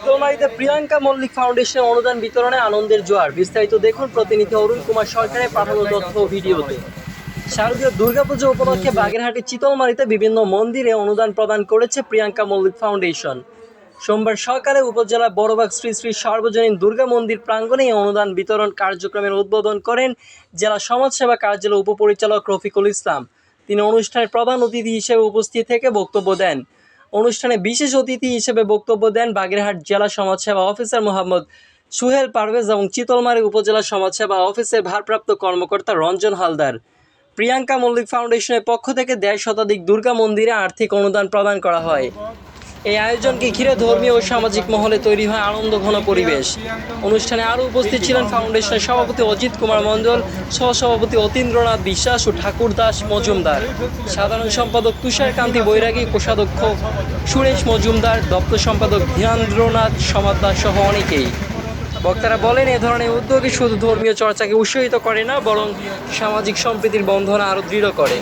শীতলমারিতে প্রিয়াঙ্কা মল্লিক ফাউন্ডেশনের অনুদান বিতরণে আনন্দের জোয়ার। বিস্তারিত দেখুন প্রতিনিধি অরুণ কুমার সরকারের পাঠানো তথ্য ভিডিওতে। শারদীয় দুর্গাপুজো উপলক্ষে বাগেরহাটের চিতলমারিতে বিভিন্ন মন্দিরে অনুদান প্রদান করেছে প্রিয়াঙ্কা মল্লিক ফাউন্ডেশন। সোমবার সকালে উপজেলা বড়বাগ শ্রী শ্রী সর্বজনীন দুর্গা মন্দির প্রাঙ্গণে অনুদান বিতরণ কার্যক্রমের উদ্বোধন করেন জেলা সমাজসেবা কার্যালয় উপপরিচালক রফিকুল ইসলাম। তিনি অনুষ্ঠানের প্রধান অতিথি হিসেবে উপস্থিত থেকে বক্তব্য দেন। অনুষ্ঠানে বিশেষ অতিথি হিসেবে বক্তব্য দেন বাগেরহাট জেলা সমাজসেবা অফিসার মোহাম্মদ সুহেল পারভেজ এবং চিতলমারী উপজেলা সমাজসেবা অফিসের ভারপ্রাপ্ত কর্মকর্তা রঞ্জন হালদার। প্রিয়াঙ্কা মল্লিক ফাউন্ডেশনের পক্ষ থেকে দেড় শতাধিক দুর্গা মন্দিরে আর্থিক অনুদান প্রদান করা হয়। এই আয়োজনকে ঘিরে ধর্মীয় ও সামাজিক মহলে তৈরি হয় আনন্দ ঘন পরিবেশ? অনুষ্ঠানে আরও উপস্থিত ছিলেন ফাউন্ডেশনের সভাপতি অজিত কুমার মণ্ডল, সহসভাপতি অতীন্দ্রনাথ বিশ্বাস ও ঠাকুর দাস মজুমদার। সাধারণ সম্পাদক তুষারকান্তি বৈরাগী, কোষাধ্যক্ষ সুরেশ মজুমদার, দপ্তর সম্পাদক ধীরেন্দ্রনাথ সমাদ্দার সহ অনেকেই। বক্তারা বলেন, এ ধরনের উদ্যোগে শুধু ধর্মীয় চর্চাকে উৎসাহিত করে না, বরং সামাজিক সম্প্রীতির বন্ধন আরও দৃঢ় করে।